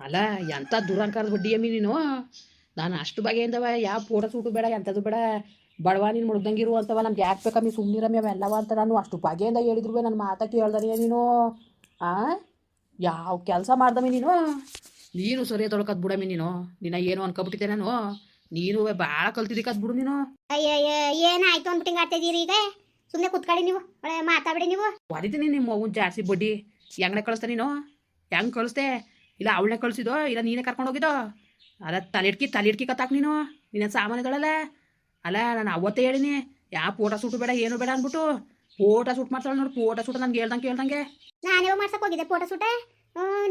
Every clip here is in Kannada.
ಅಲ್ಲ ಎಂಥ ದುರಂಕಾರದ ಬಡ್ಡಿ ಅಮ್ಮಿ ನೀನು? ನಾನು ಅಷ್ಟು ಬಗೆಯಿಂದವ ಯಾವ ಫೋಟೋ ಸೂಟು ಬೇಡ ಎಂಥದ್ದು ಬೇಡ. ಬಡವ ನೀನು ಮುಡ್ದಂಗಿರು ಅಂತವ ನಮ್ಗೆ ಯಾಕೆ ಬೇಕಮ್ಮಿ ಸುಮ್ಮನಿರಮ್ಮಿ ಅವೆಲ್ಲವ ಅಂತ ನಾನು ಅಷ್ಟು ಬಗೆಯಿಂದ ಹೇಳಿದ್ರು ನನ್ನ ಮಾತಾ ಕೇಳ್ದನಿಯ ನೀನು. ಆ? ಯಾವ ಕೆಲಸ ಮಾಡ್ದಮ್ಮಿ ನೀನು? ನೀನು ಸರಿ ತೊಳ್ಕದ್ ಬಿಡಮ್ಮಿ ನೀನು. ನಿನ್ನ ಏನು ಅನ್ಕೊಬಿಟ್ಟಿದ್ದೆ ನಾನು. ನೀನು ಭಾಳ ಕಲ್ತಿದ್ದಕ್ಕದ್ ಬಿಡು ನೀನು. ಅಯ್ಯಯ್ಯ ಏನಾಯ್ತು ಅಂದ್ಬಿಟ್ಟು ಹಿಂಗೆ ಆಡ್ತಿದ್ದೀರಿ ಈಗ? ಸುಮ್ಮನೆ ಕುತ್ಕೊಳ್ಳಿ ನೀವು ಮಾತಾಡಿ ನೀವು. ಹೊಡಿತೀನಿ ನಿಮ್ಮ ಮಗು ಜಾಸ್ತಿ ಬಡ್ಡಿ. ಹೆಂಗನೆ ಕಳಿಸ್ದೆ ನೀನು? ಹೆಂಗ್ ಕಳಿಸ್ದೆ? ಇಲ್ಲ ಅವಳೆ ಕಳಿಸಿದೋ ಇಲ್ಲ ನೀನೇ ಕರ್ಕೊಂಡು ಹೋಗಿದ್ದೋ ಅಲ್ಲ ತಲೆಡ್ಕಿ ತಲೆಡ್ಕಿ ಕತ್ತಾಕ್ ನೀನು ನಿನ್ನ ಸಾಮಾನುಗಳಲ್ಲ. ಅಲ್ಲ ನಾನು ಅವತ್ತೇ ಹೇಳಿನಿ ಯಾವ ಫೋಟೋ ಸೂಟ್ ಬೇಡ ಏನು ಬೇಡ ಅಂದ್ಬಿಟ್ಟು ಫೋಟೋ ಸೂಟ್ ಮಾಡ್ತಾಳೆ ನೋಡು ಫೋಟೋ ಸೂಟ್ ನನ್ಗೆ ಹೇಳ್ದಂಗೆ ಕೇಳ್ದಂಗೆ ನಾನೇ ಮಾಡ್ಸಕ್ ಹೋಗಿದ್ದೆ ಫೋಟೋ ಶೂಟ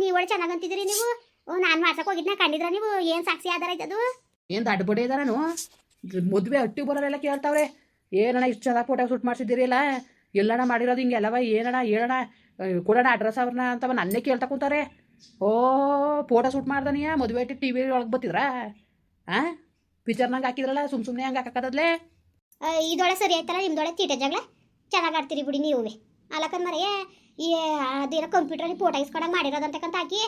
ನೀವು ಒಳ್ಳೆ ಚೆನ್ನಾಗಿ ಅಂತಿದ್ದೀರಿ ನೀವು. ನಾನು ಮಾಡ್ಸಕ್ ಹೋಗಿದ್ನ ಕಂಡಿದ್ರ ನೀವು ಏನು ಸಾಕ್ಷಿ ಆಧಾರ ಅದು? ಏನು ದಡ್ಬಡಿ ಇದಾರ ಇದಾರನು ಮದುವೆ ಹಟ್ಟಿ ಬರೋರೆಲ್ಲ ಕೇಳ್ತಾವ್ರೆ. ಏನಣ್ಣ ಇಷ್ಟು ಚೆನ್ನಾಗಿ ಫೋಟೋ ಶೂಟ್ ಮಾಡಿಸಿದ್ದೀರಿ ಅಲ್ಲ ಎಲ್ಲಣ್ಣ ಮಾಡಿರೋದು ಹಿಂಗೆ ಎಲ್ಲವ ಏನಣ್ಣ ಹೇಳಣ್ಣ ಕೊಡೋಣ ಅಡ್ರೆಸ್ ಅವ್ರನ್ನ ಅಂತ ನನ್ನೇ ಕೇಳ್ತಾ ಕೂತಾರೆ ಓ ಫೋಟೋ ಶೂಟ್ ಮಾಡ್ದನಿಯ ಮದುವೆ ಟಿ ವಿ ಒಳಗೆ ಬತ್ತಿದ್ರಾ ಆ? ಪಿಕ್ಚರ್ನಾಗ ಹಾಕಿದ್ರಲ್ಲ ಸುಮ್ ಸುಮ್ಮನೆ ಹಂಗೆ ಹಾಕಕ್ಕದದ್ಲೆ ಇದೊಳೆ ಸರಿ ಆಯ್ತಲ್ಲ ನಿಮ್ದೊಳೆ ತೀಟ ಜಗಳ ಚೆನ್ನಾಗಿ ಆಡ್ತೀರಿ ಬಿಡಿ ನೀವೇ. ಅಲ್ಲಕನ್ ಮರೆಯ ಈ ಅದೇನೋ ಕಂಪ್ಯೂಟ್ರಲ್ಲಿ ಫೋಟೋ ಇಸ್ಕೊಂಡಂಗೆ ಮಾಡಿರೋದಂತಕ್ಕಂತ ಹಾಕಿ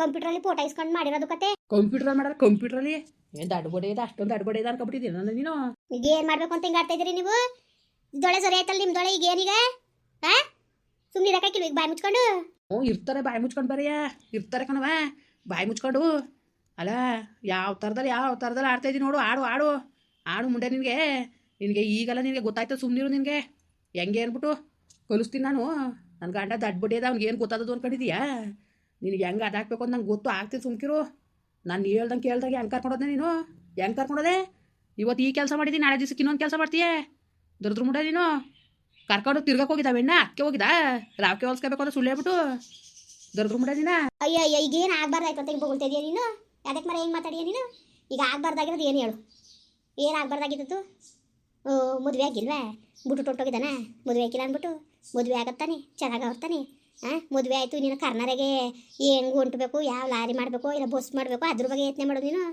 ಕಂಪ್ಯೂಟ್ರಲ್ಲಿ ಫೋಟೋ ಇಸ್ಕೊಂಡು ಮಾಡಿರೋದು ಕತೆ. ಕಂಪ್ಯೂಟರ್ ಮಾಡ್ರೆ ಕಂಪ್ಯೂಟ್ರಲ್ಲಿ ಏನು ದಡ್ಡ ಬಡ್ಡಿ ಇದೆ ಅಷ್ಟೊಂದು ದಡ್ಡ ಬಡ್ಡಿ ಇದೆ ಅನ್ಕೊಬಿಟ್ಟಿದ್ದೀನಿ ನಾನು ನೀನು. ಈಗ ಏನು ಮಾಡ್ಬೇಕು ಅಂತ ಹಿಂಗೆ ಆಡ್ತಾ ಇದ್ದೀರಿ ನೀವು? ಇದೊಳೆ ಸರಿ ಆಯ್ತಲ್ಲ ನಿಮ್ದೊಳೆ ಈಗ ಏನೀಗ ಹಾ ಈಗ ಬಾಯಿ ಮುಚ್ಕೊಂಡು? ಹ್ಞೂ, ಇರ್ತಾರೆ, ಬಾಯಿ ಮುಚ್ಕೊಂಡು ಬರೆಯ. ಇರ್ತಾರೆ ಕಣವ ಬಾಯಿ ಮುಚ್ಕೊಂಡು. ಅಲ್ಲ, ಯಾವ ಥರದಲ್ಲಿ ಯಾವ ಥರದಲ್ಲಿ ಆಡ್ತಾ ಇದ್ದೀನಿ ನೋಡು, ಆಡು ಆಡು. ಆಡು ಮುಂಡೆ ನಿನಗೆ. ನಿನಗೆ ಈಗಲ್ಲ ನಿನಗೆ ಗೊತ್ತಾಯ್ತು ಸುಮ್ಮನಿರು ನಿನಗೆ. ಹೆಂಗೆ ಅಂದ್ಬಿಟ್ಟು ಕಲಿಸ್ತೀನಿ ನಾನು. ನನ್ನ ಗಂಡ ಅದ ಅವ್ನಿಗೆ ಏನು ಗೊತ್ತಾದದು ಅನ್ಕೊಂಡಿದೀಯಾ? ನಿನಗೆ ಹೆಂಗೆ ಅದಾಕ್ಬೇಕು ಅಂತ ನಂಗೆ ಗೊತ್ತು ಆಗ್ತೀನಿ ಸುಮ್ಕಿರು. ನಾನು ಹೇಳ್ದಂಗೆ ಕೇಳ್ದಾಗ ಹೆಂಗೆ ಕರ್ಕೊಂಡೋದೆ ನೀನು? ಹೆಂಗೆ ಕರ್ಕೊಂಡೋದೆ? ಇವತ್ತು ಈ ಕೆಲಸ ಮಾಡಿದ್ದೀನಿ ನಾಳೆ ದಿವಸಕ್ಕೆ ಇನ್ನೊಂದು ಕೆಲಸ ಮಾಡ್ತೀಯೇ? ದುರ್ದ್ರ ಮುಂಡೆ ನೀನು? ಕರ್ಕೊಂಡು ತಿರ್ಗಕ್ಕೆ ಹೋಗಿದ್ದ ಅಣ್ಣ ಅಕ್ಕೆ ಹೋಗಿದ ರಾವ್ಕೆ ಹೊಲ್ಸ್ಕೋಬೇಕು ಅಂತ ಸುಳ್ಳು ಹೇಳ್ಬಿಟ್ಟು ದರ್ದ್ರ ಅಯ್ಯ ಈಗ ಏನು ಆಗ್ಬಾರ್ದಾಯ್ತು ಅಂತ ಬೊಗಳ್ತಾ ನೀನು? ಅದಕ್ಕೆ ಮರ ಹೆಂಗೆ ಮಾತಾಡಿಯ ನೀನು? ಈಗ ಆಗ್ಬಾರ್ದಾಗಿರೋದು ಏನು ಹೇಳು? ಏನು ಆಗ್ಬಾರ್ದಾಗಿದ್ದು ಮದುವೆ ಆಗಿಲ್ವಾ? ಬಿಟ್ಟು ಟೊಟ್ಟೋಗಿದ್ದಾನೆ ಮದುವೆ ಆಗಿಲ್ಲ ಅಂದ್ಬಿಟ್ಟು, ಮದುವೆ ಆಗತ್ತಾನೆ? ಚೆನ್ನಾಗಿ ಅವ್ರ್ತಾನೆ ಹಾಂ ಮದುವೆ ಆಯಿತು, ನೀನು ಕರ್ನಾಟಗೆ ಹೆಂಗೆ ಹೊಂಟಬೇಕು, ಯಾವ ಲಾರಿ ಮಾಡಬೇಕು, ಇಲ್ಲ ಬಸ್ ಮಾಡಬೇಕು, ಅದ್ರ ಬಗ್ಗೆ ಯತ್ನೆ ಮಾಡೋದು ನೀನು.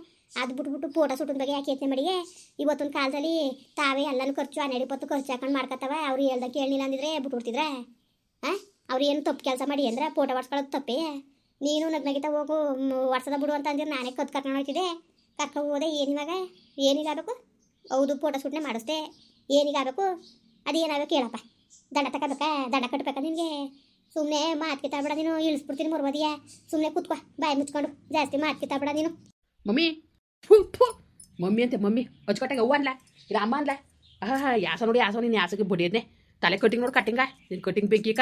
ಅದು ಬಿಟ್ಬಿಟ್ಟು ಫೋಟೋ ಸುಟ್ಟಿನ ಬಗ್ಗೆ ಯಾಕೆ ಯತ್ನೆ ಮಾಡಿಯೇ ಇವತ್ತೊಂದು ಕಾಲದಲ್ಲಿ ತಾವೇ ಎಲ್ಲನೂ ಖರ್ಚು, ಹನ್ನೆರಡು ಇಪ್ಪತ್ತು ಖರ್ಚು ಹಾಕೊಂಡು ಮಾಡ್ಕೊತಾವ ಅವ್ರು ಹೇಳ್ದ ಕೇಳಲಿಲ್ಲ ಅಂದಿದ್ರೆ ಬಿಟ್ಬಿಡ್ತಿದ್ರೆ? ಹಾಂ ಅವ್ರು ಏನು ತಪ್ಪು ಕೆಲಸ ಮಾಡಿ ಅಂದ್ರೆ ಫೋಟೋ ಹೊಡ್ಸ್ಕೊಳ್ಳೋದು ತಪ್ಪೇ? ನೀನು ನಗ್ನಗಿತ ಹೋಗು ವರ್ಷದ ಬಿಡು ಅಂತ ಅಂದ್ರೆ ನಾನೇ ಕತ್ ಕರ್ಕೊಂಡು ಹೋಗ್ತಿದ್ದೆ. ಕರ್ಕೊಂಡು ಹೋದೆ ಏನಿವಾಗ ಏನಿಗಾಗಬೇಕು ಹೌದು ಫೋಟೋ ಶೂಟ್ನೇ ಮಾಡಿಸ್ದೆ. ಏನಿಗಾಗಬೇಕು ಅದು ಏನಾಗಬೇಕು ಹೇಳಪ್ಪ ದಂಡ ತಗೋಬೇಕಾ? ದಂಡ ಕಟ್ಬೇಕಾ ನಿನಗೆ? ಸುಮ್ಮನೆ ಮಾತು ಕಿತ್ತಾಬೇಡ ನೀನು ಇಳಿಸ್ಬಿಡ್ತೀನಿ ಮುರ್ಬೋದಿಯಾ ಸುಮ್ಮನೆ ಕೂತ್ಕೋ ಬಾಯಿ ಮುಚ್ಕೊಂಡು ಜಾಸ್ತಿ ಮಾತು ಕಿತ್ತಾಬೇಡ ನೀನು. ಮಮ್ಮಿ ಫು ಫು. ಮಮ್ಮಿ ಅಂತೆ ಮಮ್ಮಿ ಅಚ್ಚುಕಟ್ಟಾಗ ಅವ್ವ ಅನ್ಲ ಅಮ್ಮ ಅನ್ಲ. ಆಹಾ ಯಾಸ ನೋಡಿ ಯಾಸ ನೀನು ಯಾಸಕ್ಕೆ ಬಡಿಯದ್ನೆ. ತಲೆ ಕಟ್ಟಿಂಗ್ ನೋಡಿ ಕಟ್ಟಿಂಗ ನಿನ್ನ ಕಟ್ಟಿಂಗ್ ಬೆಂಕಿಕ?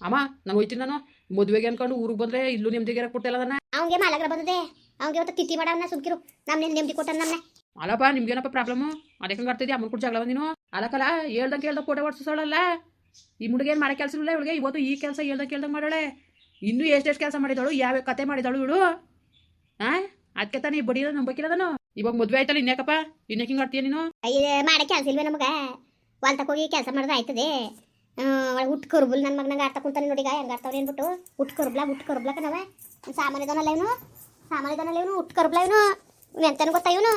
ಅಮ್ಮ ನಾನು ಹೋಯ್ತೀನಿ ನಾನು. ಮದುವೆಗೆ ಅನ್ಕೊಂಡು ಊರಿಗೆ ಬಂದ್ರೆ ಇಲ್ಲೂ ನೆಮ್ಮದಿಗೆ ಕೊಟ್ಟಿಲ್ಲ ಅದನ್ನ. ಅವನಿಗೆ ಮಾಲಗ್ರ ಬಂದದೆ. ಅವನಿಗೆ ಇವತ್ತು ತಿಥಿ ಮಾಡವನ್ನ ಸುಮ್ಕಿರು ನಮ್ಮನೆ ನೆಮ್ಮದಿ ಕೊಟ್ಟ ನಮ್ಮನೆ ಅಲ್ಲಪ್ಪ ನಿಮ್ಗೇನಪ್ಪ ಪ್ರಾಬ್ಲಮ್ ಅದಕ್ಕೆ ಆಡ್ತಿದ್ದೆ ಅಮ್ಮನ ಕೂಡ ಜಗಳ ನೀನು? ಅಲ್ಲಕ್ಕಲ್ಲ ಹೇಳ್ದಂಗೆ ಹೇಳ್ದ ಫೋಟೋ ಹೊಡ್ಸೋಳಲ್ಲ ಈ ಹುಡುಗೇನು ಮಾಡೋ ಕೆಲಸ ಇಲ್ಲ ಇವಳಿಗೆ? ಇವತ್ತು ಈ ಕೆಲಸ ಹೇಳ್ದಾಗ ಕೇಳ್ದಂಗೆ ಮಾಡೋಳೆ. ಇನ್ನೂ ಎಷ್ಟೆಷ್ಟು ಕೆಲಸ ಮಾಡಿದಳು? ಯಾವ ಕತೆ ಮಾಡಿದಳು ಇವಳು? ಹಾಂ ಅದಕ್ಕೆ ತಾನೇ ಬಡಿಯೋ ನಂಬಕ್ಕಿಲ್ಲದನು ಇವಾಗ ಮದುವೆ ಆಯ್ತಲ್ಲ ಇನ್ಯಾಕಪ್ಪ ಇನ್ಯಾಕೆ ಹಿಂಗೆ ಆಡ್ತೀಯ ನೀನು? ಮಾಡೋ ಕೆಲಸ ಇಲ್ವೇ ನಮಗೆ? ಹೊಲ್ತಕ್ಕೆ ಹೋಗಿ ಕೆಲಸ ಮಾಡೋದು ಆಯ್ತದೆ. ಹುಟ್ಟು ಕರ್ಬುಲ್ ನನ್ನ ಮಗನಾಗ ಆಡ್ತಾ ಕುಂತಾನೆ ನೋಡಿ ಹೆಂಗೆ ಆಡ್ತಾವ್ರಿ ಅಂದ್ಬಿಟ್ಟು. ಹುಟ್ಟು ಕರ್ಬ್ಲ ಹುಟ್ಟು ಕರ್ಬ್ಲ ಕಣವ ಸಾಮಾನು ಇದನ್ನಲ್ಲ ಇವನು? ಸಾಮಾನು ಇದನ್ನಲ್ಲ ಇವನು? ಹುಟ್ಟು ಕರ್ಬ್ಲ ಇವನು? ಎಂತನ ಗೊತ್ತಾ ಇವನು?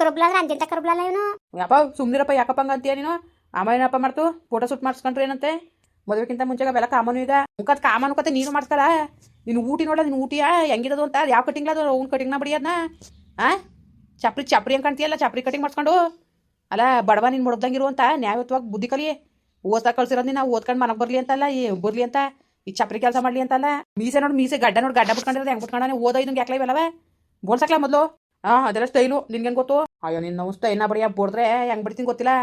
ಕರ್ಬ್ಲ ಅಂದ್ರೆ ಅಂಜಂತ ಕರ್ಬ್ಲ ಇವನು? ಯಾಪ ಸುಮ್ಮನಿರಪ್ಪ ಯಾಕಪ್ಪ ಹಂಗ ಅಂತೀಯ ನೀನು? ಅಮ್ಮ ಏನಪ್ಪ ಮಾಡ್ತು? ಫೋಟೋ ಶೂಟ್ ಮಾಡಿಸ್ಕೊಂಡ್ರೆ ಏನಂತೆ? ಮದುವೆಗಿಂತ ಮುಂಚೆಗೆ ಬೆಲ್ಲ ಕಾಮನು ಈಗ ಮುಖದ ಕಾಮನು ಕತೆ ನೀನು ಮಾಡ್ತಾರ ನೀನು ಊಟಿ ನೋಡ, ನಿನ್ ಊಟಿಯ ಹೆಂಗಿರೋದು ಅಂತ, ಯಾವ ಕಟಿಂಗ್ ಅದು, ಅವ್ನು ಕಟಿಂಗ್ನ ಬಡಿ ಅದನ್ನ ಆ? ಚಪ್ರಿ ಚಪ್ರಿ ಹೆಂಗೆ ಕಾಣ್ತೀಯಲ್ಲ, ಚಪ್ರಿ ಕಟಿಂಗ್ ಮಾಡಿಸ್ಕೊಂಡು. ಅಲ್ಲ, ಬಡವ ನೀನು ಅಂತ, ನ್ಯಾಯಯುತವಾಗಿ ಬುದ್ಧಿ ಕಲಿ. ಓದ್ತಾ ಕಳ್ಸಿರೋದು ನಾವು ಓದ್ಕೊಂಡು ಮನಕ್ಕೆ ಬರಲಿ ಅಂತಲ್ಲ ಈ ಬರ್ಲಿ ಅಂತ. ಈ ಚಪ್ರಿ ಕೆಲಸ ಮಾಡಲಿ ಅಂತಲ್ಲ. ಮೀಸೆ ನೋಡಿ, ಮೀಸೆ, ಗಡ್ಡ ನೋಡಿ, ಗಡ್ಡ ಬಿಟ್ಕೊಂಡಿರೋದು ಹೆಂಗೆ ನೀವು ಓದ ಇದನ್ನ ಯಾಕಲ ಇವೆಲ್ಲವ? ಬೋಳ್ಸಕ್ಲ ಮೊದಲು. ಹಾಂ ಅದೆಲ್ಲ ಸ್ಟೈಲು ನಿನ್ಗೇನು ಗೊತ್ತು? ಅಯ್ಯೋ ನಿನ್ನ ಸ್ಟೈಲ್ನ ಬಡಿಯ ಬೋಡ್ರೆ ಹೆಂಗೆ ಬಿಡ್ತೀನಿ ಗೊತ್ತಿಲ್ಲ.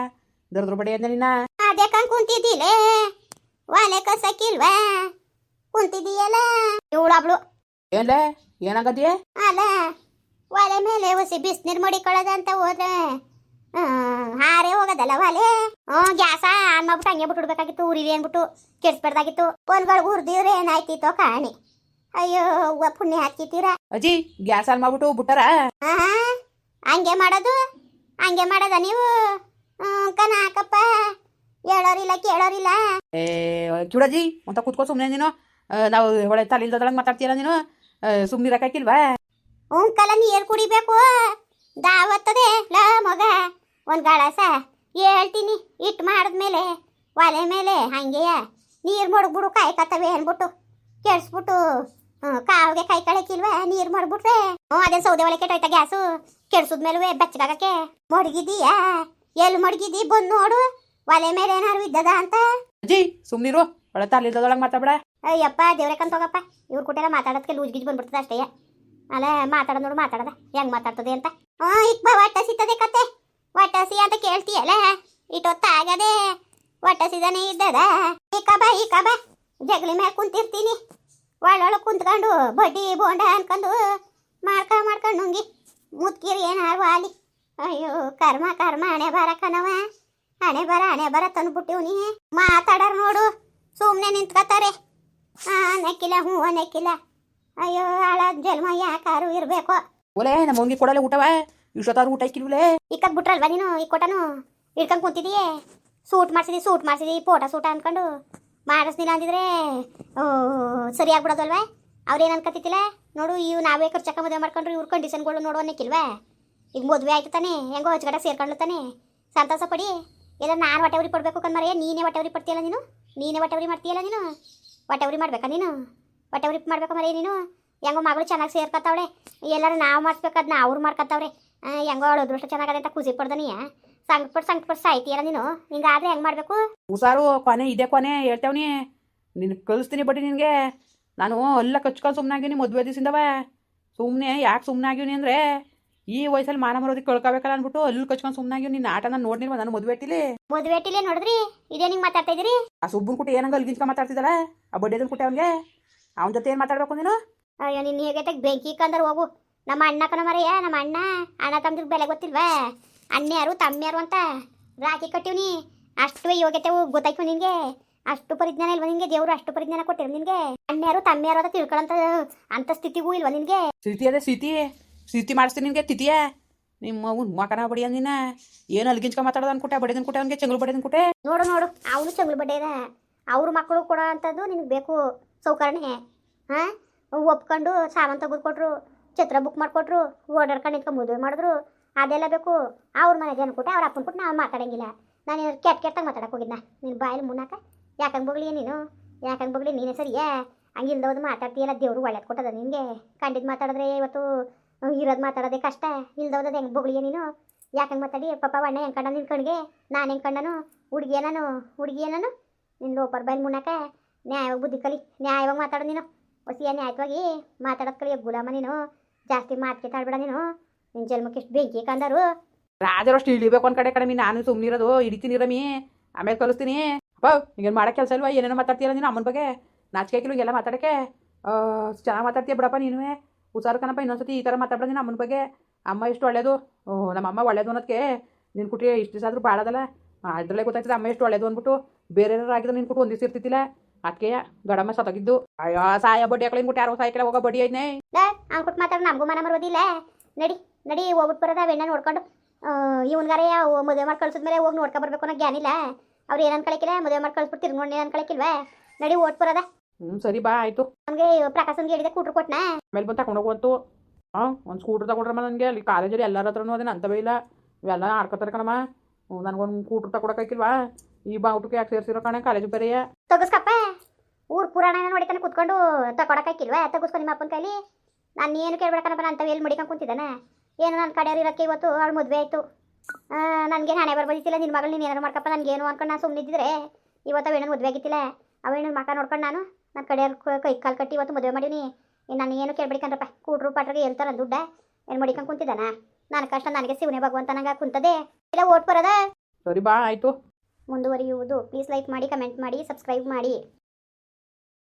ದರ್ದ್ರ ಬಡಿ ಅಂದ್ರೆ ನಿನ್ನ ಅದೇ ಕಂಗ್ ಕುಂತಿದ್ದಿಲೆ? ವಾಲೆ ಕಸಕಿಲ್ವಾ ಕುಂತಿದ್ದೀಯಲ್ಲ? ಇವಳಬ್ಳು ಏನ್ಲೇ? ಏನಾಗದ್ಯ? ಅಲ್ಲ ಒಲೆ ಮೇಲೆ ಹೊಸಿ ಬಿಸಿನೀರು ಮಡಿಕೊಳ್ಳೋದಂತ ಹೋದ್ರೆ ಹಾರೆ ಹೋಗೋದಲ್ಲ ಒಲೆ? ಹ್ಞೂ ಗ್ಯಾಸ ಆನ್ ಮಾಡ್ಬಿಟ್ಟು ಹಂಗೆ ಬಿಟ್ಬಿಡ್ಬೇಕಾಗಿತ್ತು ಉರಿಲಿ ಅಂದ್ಬಿಟ್ಟು ಕೆಡ್ಸ್ಬಾರ್ದಾಗಿತ್ತು ಪೊನ್ಗಳು ಹುರಿದಿವ್ರೆ ಏನಾಯ್ತಿತ್ತೋ ಕಾಣಿ. ಅಯ್ಯೋ ಹೂವ ಪುಣ್ಯ ಹಾಕಿತೀರ ಅಜ್ಜಿ ಗ್ಯಾಸ್ ಆನ್ ಮಾಡ್ಬಿಟ್ಟು ಬಿಟ್ಟಾರ? ಹಾ ಹಂಗೆ ಮಾಡೋದು? ಹಂಗೆ ಮಾಡೋದ ನೀವು? ಹ್ಮ್, ಕನ ಹಾಕಪ್ಪ. ಹೇಳೋರಿಲ್ಲ ಕೇಳೋರಿಲ್ಲ. ಏ ಚೂಡಜ್ಜಿ ಅಂತ ಕೂತ್ಕೋ ಸುಮ್ಮನೆ ನೀನು. ನಾವು ಒಳ್ಳೆ ತಲೆಲ್ದೊಳಗೆ ಮಾತಾಡ್ತೀರ ನೀನು. ಸುಮ್ಮನೆ ಹ್ಞೂ ಕಲ ನೀರು ಕುಡಿಬೇಕು? ದಾವತ್ತದೆ ಲ ಮಗ. ಒಂದು ಗಳಸ ಹೇಳ್ತೀನಿ ಇಟ್ಟು ಮಾಡಿದ್ಮೇಲೆ ಒಲೆ ಮೇಲೆ ಹಂಗೆಯ ನೀರು ಮಡಗ್ಬಿಡು ಕಾಯ್ಕತ್ತವೆ ಅಂದ್ಬಿಟ್ಟು ಕೆಡ್ಸ್ಬಿಟ್ಟು ಕಾವಿಗೆ ಕೈ ಕಳಕಿಲ್ವ? ನೀರು ಮಡ್ಬಿಟ್ರೆ ಹ್ಞೂ ಅದೇ ಸೌದೆ ಒಳಗೆ ಕೆಟ್ಟೋಯ್ತಾ ಗ್ಯಾಸು? ಕೆಡ್ಸಿದ್ಮೇಲೆ ಬೆಚ್ಚಗಾಗಕ್ಕೆ. ಮಡಗಿದೀಯಾ? ಎಲ್ಲಿ ಮಡಗಿದಿ ಬಂದು ನೋಡು ಒಲೆ ಮೇಲೆ ಏನಾರು ಇದ್ದದ ಅಂತ? ಅಜ್ಜಿ ಸುಮ್ನಿರು ಒಳ್ಳೆ ತಲ್ಲಿದ್ದದೊಳಗೆ ಮಾತಾಡ್ಬೇಡ. ಅಯ್ಯಪ್ಪ ದೇವ್ರೆ ಕಂತೋಗಪ್ಪ ಇವ್ರ ಕೂಟೆಲ್ಲ ಮಾತಾಡೋದಕ್ಕೆ ಲೂಜ್ ಗಿಜ್ ಬಂದ್ಬಿಡ್ತದೆ ಅಷ್ಟೇ. ಅಲ್ಲ ಮಾತಾಡೋದು ನೋಡು ಮಾತಾಡದ ಹೆಂಗ್ ಮಾತಾಡ್ತದೆ ಅಂತ. ಹಾ ಇಕ್ ಬಾ ಹೊಟ್ಟೆ ಸಿಗ್ತದೆ ಕತೆ. ಒಟ್ಟಸಿ ಅಂತ ಕೇಳ್ತೀಯಲ್ಲ ಇಟ್ಟೊತ್ತಾಗದೆ ಒಟ್ಟ ಸಿದನೆ ಇದ್ದದ. ಈ ಬಾ ಈ ಬಾ ಜಗಲಿ ಮೇಲೆ ಕುಂತಿರ್ತೀನಿ. ಒಳ್ಳೊಳ ಕುಂತ್ಕೊಂಡು ಬಡ್ಡಿ ಬೋಂಡ ಅನ್ಕೊಂಡು ಮಾಡ್ಕ ಮಾಡ್ಕೊಂಡು ನುಂಗಿ ಮುದ್ಕಿರಿ ಏನಾರು ಆಲಿ ಅಯ್ಯೋ ಕರ್ಮ ಕರ್ಮ ಹಣೆ ಬರ ಕಣವ ಹಣೆ ಬರ ಹಣೆ ಬರ ತಂದ್ಬಿಟ್ಟಿವ್ನಿ ಮಾತಾಡರ್ ನೋಡು ಸುಮ್ಮನೆ ನಿಂತ್ಕೋತಾರೆ ಆ ನೆಕ್ಕಿಲ್ಲ ಹ್ಞೂ ನೆಕ್ಕಿಲ್ಲ ಅಯ್ಯೋ ಹಾಳ ಜನ್ಮ ಯಾಕಾರು ಇರಬೇಕು. ಓಲೆ ನಮ್ಮ ಮಂಗಿ ಕೊಡಲೆ ಊಟವ? ಇಷ್ಟೊತ್ತಾರು ಊಟ ಇಕ್ಕಿಲ್ವಲೆ? ಇಕ್ಕದ್ ಬಿಟ್ರಲ್ವಾ ನೀನು ಈ ಕೊಟ್ಟನು ಇಟ್ಕೊಂಡು ಕುಂತಿದೀಯೇ ಸೂಟ್ ಮಾಡ್ಸಿದಿ ಸೂಟ್ ಮಾಡ್ಸಿದಿ ಫೋಟೋ ಸೂಟ ಅನ್ಕೊಂಡು. ಮಾಡಿಸ್ದಿಲ್ಲ ಅಂದಿದ್ರೆ ಓ, ಸರಿ ಆಗ್ಬಿಡೋದಲ್ವಾ ಅವ್ರೇನು ಅನ್ಕೋತಿತ್ತಿಲ್ಲ ನೋಡು ಇವು ನಾವೇ ಖರ್ಚಕ್ಕ ಮದುವೆ ಮಾಡ್ಕೊಂಡ್ರು ಇವ್ರ ಕಂಡೀಷನ್ಗಳು ನೋಡು ಅನ್ನಕ್ಕಿಲ್ವಾ? ಈಗ ಮದುವೆ ಆಯ್ತು ತಾನೆ, ಹೆಂಗೋ ಹೊಚ್ಗಡೆ ಸೇರ್ಕೊಂಡು ತಾನೆ. ಸಂತೋಷ ಪಡಿ. ಇಲ್ಲ ನಾನು ಹೊಟ್ಟೆವ್ರಿ ಕೊಡಬೇಕು ಕಣ್ಮರೆ, ನೀನೇ ಹೊಟ್ಟೆವ್ರಿ ಪಡ್ತೀಯಲ್ಲ ನೀನು? ನೀನೇ ಹೊಟ್ಟೆವ್ರಿ ಮಾಡ್ತೀಯಲ್ಲ ನೀನು? ಹೊಟ್ಟೆವ್ರಿ ಮಾಡ್ಬೇಕಾ ನೀನು? ಹೊಟ್ಟೆವ್ರಿ ಮಾಡ್ಬೇಕು ಮರೆ ನೀನು? ಹೆಂಗೋ ಮಗಳು ಚೆನ್ನಾಗಿ ಸೇರ್ಕತ್ತವಳೆ. ಎಲ್ಲರೂ ನಾವು ಮಾಡಿಸ್ಬೇಕಾದ್ ನಾ ಅವ್ರು ಮಾಡ್ಕೊತಾವ್ರೆ ಹೆಂಗೋ ಅವಳು ಅದೃಷ್ಟ ಚೆನ್ನಾಗದೆ ಅಂತ ಖುಷಿ ಪಡ್ದನಿಯ ಸಂಕಟಪಟ್ಟು ಸಂಕಟಪಟ್ಟು ಸಾಯ್ತೀಯಲ್ಲ ನೀನು? ಹಿಂಗಾದ್ರೆ ಹೆಂಗ್ ಮಾಡಬೇಕು? ಹುಷಾರು, ಕೊನೆ, ಇದೆ ಕೊನೆ, ಹೇಳ್ತೇವ್ನಿ. ನಿನ್ನ ಕಳಿಸ್ತೀನಿ ಬಡ್ಡಿ ನಿನಗೆ. ನಾನು ಎಲ್ಲ ಕಚ್ಕೊಂಡು ಸುಮ್ಮನಾಗಿನಿ ಮದುವೆ ದಿವಸಿಂದವ ಸುಮ್ಮನೆ ಯಾಕೆ ಸುಮ್ಮನೆ ಅಂದ್ರೆ ಅಂದರೆ? ಈ ವಯಸ್ಸಲ್ಲಿ ಮಾನ ಮರೋದಿ ಕಳ್ಕೊಬೇಕಲ್ಲ ಅನ್ಬಿಟ್ಟು ಅಲ್ಲಿ ಕಚ್ಕೊಂಡು ಸುಮ್ಮನಾಗಿ ನಿನ್ನ ಆಟ ನಾನು ನೋಡ್ನಿಲ್ವ? ನಾನು ಮದುವೆ ಇಟ್ಟಿಲಿ ಮದುವೆ ಇಟ್ಟಿಲೆ ನೋಡಿದ್ರಿ? ಇದೇ ನಿಂಗೆ ಮಾತಾಡ್ತಾ ಇದ್ರಿ ಆ ಸುಬ್ಬನ್ ಕುಟ್ಟಿ ಏನಂಗ ಅಲ್ಗಿಂಚ್ಕ ಮಾತಾಡ್ತಿದ್ದಲ್ಲ ಆ ಬಡ್ಡಿದನ್ ಕುಟ್ಟಿ ಅವನಿಗೆ? ಅವನ ಜೊತೆ ಏನು ಮಾತಾಡ್ಬೇಕು ನೀನು? ಅಯ್ಯೋ ನಿನ್ನ ಹೇಗೆ ಬೆಂಕಿ ಕಂದ್ರೆ ಹೋಗು. ನಮ್ಮ ಅಣ್ಣ ಕಣ ಮರೆಯ ನಮ್ಮ ಅಣ್ಣ. ಅಣ್ಣ ತಮ್ಮದ್ರ ಬೆಲೆ ಗೊತ್ತಿಲ್ವಾ? ಅಣ್ಣ್ಯಾರು ತಮ್ಮ್ಯಾರು ಅಂತ. ರಾಖಿ ಕಟ್ಟಿವ್ನಿ ಅಷ್ಟು ಯೋಗ್ಯತೆ ಗೊತ್ತಾಯ್ತು ನಿನಗೆ. ಅಷ್ಟು ಪರಿಜ್ಞಾನ ಇಲ್ವಾ ನಿನಗೆ? ದೇವ್ರು ಅಷ್ಟು ಪರಿಜ್ಞಾನ ಕೊಟ್ಟಿರು ನಿನಗೆ. ಅಣ್ಣ್ಯಾರು ತಮ್ಮ್ಯಾರು ಅಂತ ತಿಳ್ಕೊಳ್ಳಂತ ಅಂತ ಸ್ಥಿತಿಗೂ ಇಲ್ವಾ ನಿನಗೆ? ಸ್ಥಿತಿ ಅದೇ ಸ್ಥಿತಿ. ಸ್ಥಿತಿ ಮಾಡಿಸ್ತೀನಿ ನಿನಗೆ ತಿದ್ಯಾ? ನಿಮ್ಮ ಮಕನ ಬಡಿಯ ನೀನ ಏನು ಅಲ್ಗಿಂಚ್ಕ ಮಾತಾಡೋದು ಅನ್ಕುಟ್ಟೆ ಬಡಿದನ್ ಕುಟೆ ಅವ್ನಿಗೆ ಚಂಗ್ಳು ಬಡಿದನ್ ಕುಟೆ ನೋಡು ನೋಡು, ಅವನು ಚಂಗ್ಳು ಇದೆ ಅವ್ರ ಮಕ್ಕಳು ಕೊಡೋ ಅಂಥದ್ದು ನಿನಗೆ ಬೇಕು, ಸೌಕರ್ಣೆ. ಹಾಂ? ಒಪ್ಕೊಂಡು ಸಾಮಾನು ತೆಗೆದು ಕೊಟ್ರು ಚಿತ್ರ ಬುಕ್ ಮಾಡಿಕೊಟ್ರು ಓಡಾಡ್ಕೊಂಡು ನಿಂತ್ಕೊಂಡು ಮದುವೆ ಮಾಡಿದ್ರು, ಅದೆಲ್ಲ ಬೇಕು. ಅವ್ರ ಮನೆಗೆ ಜನ ಕೊಟ್ಟೆ, ಅವ್ರ ಅಪ್ಪನ ಕೊಟ್ಟು ನಾವು ಮಾತಾಡಂಗಿಲ್ಲ. ನಾನು ಕೆಟ್ಟ ಕೆಟ್ಟಾಗ ಮಾತಾಡಕ್ಕೆ ಹೋಗಿದ್ನ? ನೀನು ಬಾಯಲ್ಲಿ ಮುನ್ನಾಕ ಯಾಕಂಗೆ ಬಗ್ಲಿ ನೀನು? ಯಾಕಂಗೆ ಬಗ್ಲಿ ನೀನೇ ಸರಿಯೇ? ಹಂಗಿಲ್ದವ್ದು ಮಾತಾಡ್ತೀಯಲ್ಲ, ದೇವರು ಒಳ್ಳೇದು ಕೊಟ್ಟದ ನಿನಗೆ. ಕಂಡಿದ್ದು ಮಾತಾಡಿದ್ರೆ ಇವತ್ತು ಇರೋದು ಮಾತಾಡೋದೇ ಕಷ್ಟ. ಇಲ್ದೋದದು ಹೆಂಗೆ ಬೊಗಳಿಯ ನೀನು? ಯಾಕಂಗೆ ಮಾತಾಡಿ? ಪಾಪ ಅಣ್ಣ ಹೆಂಗೆ ಕಂಡ ನಿನ್ನ ಕಣ್ಗೆ? ನಾನು ಹೆಂಗೆ ಕಂಡನು? ಹುಡುಗಿಯ ನಾನು? ಹುಡುಗಿಯ ನಾನು? ನಿನ್ನ ಲೋಪರ್ ಬೈಲ್ ಮುನ್ನಕ ನ್ಯಾಯವಾಗಿ ಬುದ್ಧಿ ಕಲಿ. ನ್ಯಾಯವಾಗಿ ಮಾತಾಡು ನೀನು. ಹೊಸಿಯ ನ್ಯಾಯವಾಗಿ ಮಾತಾಡೋದು ಕಲಿಯ ಗುಲಾಮ ನೀನು. ಜಾಸ್ತಿ ಮಾತಿಗೆ ತಾಳ್ಬೇಡ ನೀನು. ನಿನ್ನ ಜನ್ಮಕ್ಕೆ ಎಷ್ಟು ಬೆಂಕಿ ಕಂದರು ರಾಜರಷ್ಟು ಇಳಿಬೇಕು ಒಂದು ಕಡೆ ಕಡಿಮೆ ನಾನು ಸುಮ್ಮನಿರೋದು ಹಿಡಿತೀನಿ ರಮಿ ಆಮೇಲೆ ಕಲಿಸ್ತೀನಿ. ಅಪ್ಪ, ಹಿಂಗೇನು ಮಾಡೋ ಕೆಲಸ ಇಲ್ವಾ? ಏನೇನೋ ಮಾತಾಡ್ತೀರ ನೀನು ಅಮ್ಮನ ಬಗ್ಗೆ? ನಾಚಿಕೆ ಹಾಕಿಲ್ಲ ಎಲ್ಲ ಮಾತಾಡೋಕ್ಕೆ ಚೆನ್ನಾಗಿ ಮಾತಾಡ್ತೀಯ ಬಿಡಪ್ಪ ನೀನು ಹುಷಾರು ಕಣಪ್ಪ ಇನ್ನೊಂದ್ಸತಿ ಈ ಥರ ಮಾತಾಡ್ಬೇಡ ನೀನು ಅಮ್ಮನ ಬಗ್ಗೆ. ಅಮ್ಮ ಎಷ್ಟು ಒಳ್ಳೇದು? ನಮ್ಮ ಅಮ್ಮ ಒಳ್ಳೇದು ಅನ್ನೋದಕ್ಕೆ ನಿನ್ ಕುಟ್ಟಿ ಇಷ್ಟು ದಿವಸ ಆದರೂ ಬಾಳದಲ್ಲ ಅದರಲ್ಲೇ ಗೊತ್ತಾಗ್ತದೆ ಅಮ್ಮ ಎಷ್ಟು ಒಳ್ಳೇದು ಅಂದ್ಬಿಟ್ಟು ಆಗಿದ್ರೆ ನಿನ್ನ ಕುಟ್ಟು ಒಂದಿವ್ಸ ದಿವಸ ಇರ್ತಿದ್ದಿಲ್ಲ. ಅದಕ್ಕೆ ಗಡಮ್ಮ ಸತ್ತೋಗಿದ್ದು. ಅಯ್ಯೋ, ಸಾಯ ಬಡ್ಡಿ ಹಾಕಲಿ ಬಿಟ್ಟು ಯಾರೋ ಸಾಯ್ಕಲ ಹೋಗೋ ಬಡ್ಡಿ ಐದ್ನೇ. ಅಂದ್ಬಿಟ್ಟು ಮಾತಾಡ, ನಮಗೂ ಮನ ಮರೋದಿಲ್ಲ ನಡಿ ನಡಿ ಹೋಗ್ಬಿಟ್ಟು ಬರೋದ, ಬೆಣ್ಣ ನೋಡ್ಕೊಂಡು. ಇವನ್ಗಾರೆ ಮದುವೆ ಮಾಡಿ ಕಳ್ಸಿದ್ಮೇಲೆ ಹೋಗಿ ನೋಡ್ಕೊ ಬರ್ಬೇಕು ಅನ್ನೋ ಜ್ಞಾನಿಲ್ಲ. ಅವ್ರು ಏನು ಅನ್ಕೊಳಕಿಲ್ಲ ಮದುವೆ ಮಾಡಿ ಕಳ್ಸ್ಬಿಟ್ಟು ತಿರ್ಗೊಂಡು ಏನು ಅನ್ಕೊಳಕಿಲ್ವಾ? ನಡಿ ಓಟ್ ಬರೋದ. ಹ್ಞೂ ಸರಿ ಬಾ ಆಯಿತು. ನನಗೆ ಪ್ರಕಾಶನ್ಗೆ ಹೇಳಿದೆ ಕೂಟ್ರು ಕೊಟ್ನಾ? ಆಮೇಲೆ ಬಂದು ತಗೊಂಡೋಗುವಂತು ಹಾಂ ಒಂದು ಸ್ಕೂಟ್ರ್ ತಗೊಂಡ್ರಮ್ಮ ನನಗೆ. ಅಲ್ಲಿ ಕಾಲೇಜಲ್ಲಿ ಎಲ್ಲರ ಹತ್ರನೂ ಅದೇನು ಅಂತವೇ ಇಲ್ಲ. ಇವೆಲ್ಲ ಆಡ್ಕೊತಾರೆ ಕಣಮ್ಮ. ನನಗೊಂದು ಸ್ಕೂಟ್ರ್ ತಗೊಳಕ್ಕಾಗಿಲ್ವಾ ಈ ಬಾವುಟಕ್ಕೆ ಯಾಕೆ ಸೇರಿಸಿರೋ ಕಣೆ ಕಾಲೇಜ್ ಬೇರೆಯ ತಗಸ್ಕಪ್ಪ. ಊರ್ ಪುರಾಣ ನೋಡಿತಾನೆ ಕುತ್ಕೊಂಡು ತಕೊಡಕ್ಕಾಕಿಲ್ವಾ ತಗಸ್ಕೊ ನಿಮ್ಮ ಅಪ್ಪನ ಕೈಲಿ. ನಾನು ಏನು ಕೇಳ್ಬೇಕನಪ್ಪ ನಾನು ಅಂತವ್ ಎಲ್ಲಿ ಮಡಿಕೊಂಡು ಕುಂತಿದ್ದಾನೆ. ಏನು ನನ್ನ ಕಡೆಯವ್ರು ಇರೋಕ್ಕೆ ಇವತ್ತು ಅವಳು ಮದುವೆ ಆಯಿತು. ನನಗೆ ಹಣೆ ಬರ್ಬೋದಿತ್ತಿಲ್ಲ ನಿನ್ನ ಮಗಳು ನೀನು ಏನಾರು ಮಾಡ್ಕಪ್ಪ ನನಗೇನು ಅನ್ಕೊಂಡು ನಾನು ಸುಮ್ಮನಿದ್ದಿದ್ರೆ ಇವತ್ತು ಅವೇನು ಮದುವೆ ಆಗಿತ್ತಿಲ್ಲ. ಅವೇನು ಮಕ್ಕ ನೋಡ್ಕೊಂಡು ನಾನು? ನನ್ನ ಕಡೆ ಕೈ ಕಾಲು ಕಟ್ಟಿ ಇವತ್ತು ಮದುವೆ ಮಾಡೀನಿ ಇನ್ನು ನಾನು ಏನು ಕೇಳ್ಬೇಕಂದ್ರಪ್ಪ ಕೂಡ್ರು ಪಾಟ್ರಿಗೆ ಹೇಳ್ತಾರ ದುಡ್ಡ. ಏನು ಮಡಿಕೊಂಡು ಕುಂತಿದ್ದಾನ? ನನ್ನ ಕಷ್ಟ ನನಗೆ ಶಿವನೇ ಭಗವಂತ ನಂಗೆ ಕುಂತದೆ. ಇಲ್ಲ ಓಟ್ ಬರೋದ? ಸರಿ ಬಾ ಆಯಿತು. ಮುಂದುವರಿಯುವುದು. ಪ್ಲೀಸ್ ಲೈಕ್ ಮಾಡಿ ಕಮೆಂಟ್ ಮಾಡಿ ಸಬ್ಸ್ಕ್ರೈಬ್ ಮಾಡಿ.